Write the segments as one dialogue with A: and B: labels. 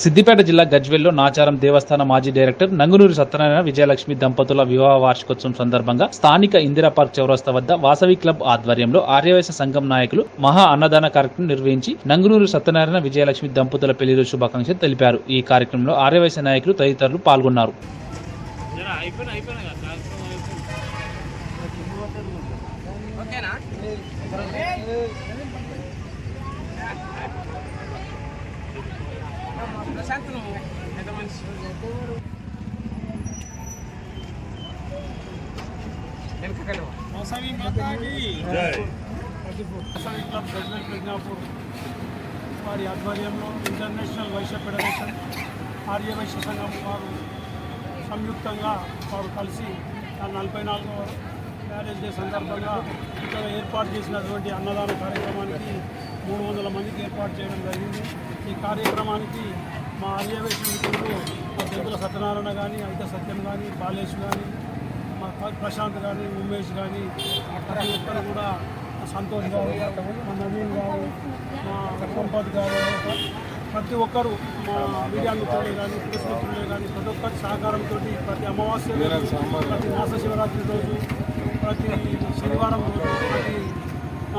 A: సిద్దిపేట జిల్లా గజ్వెల్లో నాచారం దేవస్థాన మాజీ డైరెక్టర్ నంగునూరి సత్యనారాయణ విజయలక్ష్మి దంపతుల వివాహ వార్షికోత్సవం సందర్భంగా స్థానిక ఇందిరా పార్క్ చౌరస్తా వద్ద వాసవి క్లబ్ ఆధ్వర్యంలో ఆర్యవైశ్య సంఘం నాయకులు మహా అన్నదాన కార్యక్రమం నిర్వహించి నంగునూరి సత్యనారాయణ విజయలక్ష్మి దంపతుల పెళ్ళిలో శుభాకాంక్షలు తెలిపారు. ఈ కార్యక్రమంలో ఆర్యవైశ్య నాయకులు తదితరులు పాల్గొన్నారు.
B: మాతాకి క్లబ్ ప్రజ్ఞాపూర్ వారి ఆధ్వర్యంలో ఇంటర్నేషనల్ వైశ్య ఫెడరేషన్ ఆర్య వైశ్య సంఘం వారు సంయుక్తంగా వారు కలిసి నలభై నాలుగవ మ్యారేజ్ డే సందర్భంగా ఇక్కడ ఏర్పాటు చేసినటువంటి అన్నదాన కార్యక్రమానికి మూడు వందల మందికి ఏర్పాటు చేయడం జరిగింది ఈ కార్యక్రమానికి మా ఆర్య వైశ్య మిత్రులు మా సత్యనారాయణ కానీ అయితే సత్యం కానీ బాలేష్ కానీ మా ప్ర- ప్రశాంత్ కానీ ఉమేష్ కానీ ప్రతి ఒక్కరు కూడా సంతోష్ గారు మా నవీన్ గారు మా సంపత్ గారు ప్రతి ఒక్కరు మా మీడియా మిత్రులే కానీ ప్రెస్ మిత్రులే కానీ ప్రతి ఒక్కరి సహకారంతో ప్రతి అమావాస్య ప్రతి మాస శివరాత్రి రోజు ప్రతి శనివారం రోజు ప్రతి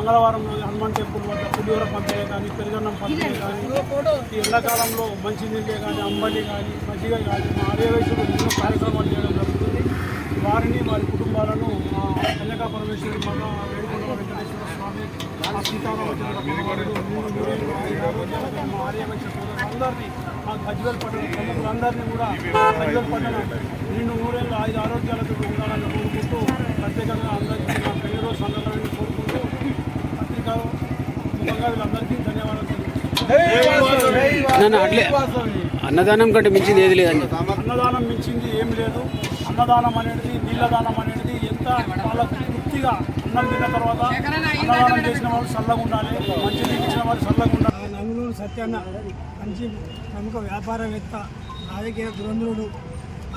B: మంగళవారం రోజు హనుమాన్ టెంపుల్ వద్ద పులిహోర పంపిణీ కానీ పెరుగన్నం పంపిణీ కానీ ఈ ఎండాకాలంలో మంచి నీళ్ళే కానీ అంబలి కానీ మజ్జిగ కానీ మా ఆర్యవయసులు ఎన్నో కార్యక్రమాలు చేయడం జరుగుతుంది. వారిని వారి కుటుంబాలను మా కన్యకా పరమేశ్వరి మగ వేడుకొండ వెంకటేశ్వర స్వామి మా సీతారామచంద్ర మా ఆర్యవైశ్య సోదరులందరినీ మా గజ్వల్ పట్టణ ప్రముఖులందరినీ కూడా గజ్వల్ పట్టణ రెండు మూడేళ్ళు ఐదు ఆరోగ్యాలతో
C: అట్లే. అన్నదానం కంటే మించింది ఏది లేదండి.
B: అన్నదానం మించింది ఏం లేదు. అన్నదానం అనేది నీళ్ళదానం అనేది ఎంత వాళ్ళకు తృప్తిగా అన్నం తిన్న తర్వాత అన్నదానం చేసిన వాళ్ళు చల్లగా ఉండాలి మంచి నీళ్ళు ఇచ్చిన వాళ్ళు చల్లగా ఉండాలి.
D: నంగులూరు సత్యన్న మంచి ప్రముఖ వ్యాపారవేత్త రాజకీయ దురంధుడు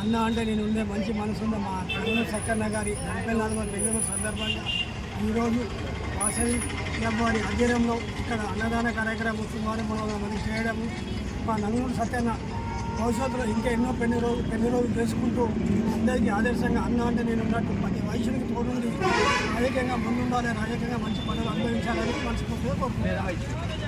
D: అన్న అంటే నేను ఉండే మంచి మనసున్న మా నంగులూరు సత్యన్న గారి నలభై నాలుగవ పెళ్ళిన సందర్భంగా ఈరోజు వాసవి వారి ఆధ్వర్యంలో ఇక్కడ అన్నదాన కార్యక్రమం సుమారు మూడు వందల మంది చేయడము. మా నలుగురు సత్యన్న భవిష్యత్తులో ఇంకా ఎన్నో పెళ్ళి రోజు పెళ్ళి రోజులు చేసుకుంటూ అందరికీ ఆదర్శంగా అన్న అంటే నేను ఉన్నట్టు ప్రతి వయసునికి తోడుండి రాజకీయంగా ముందుండాలి రాజకీయంగా మంచి పనులు అనుభవించాలని మనస్ఫూర్తిగా కోరుకుంటున్నాను.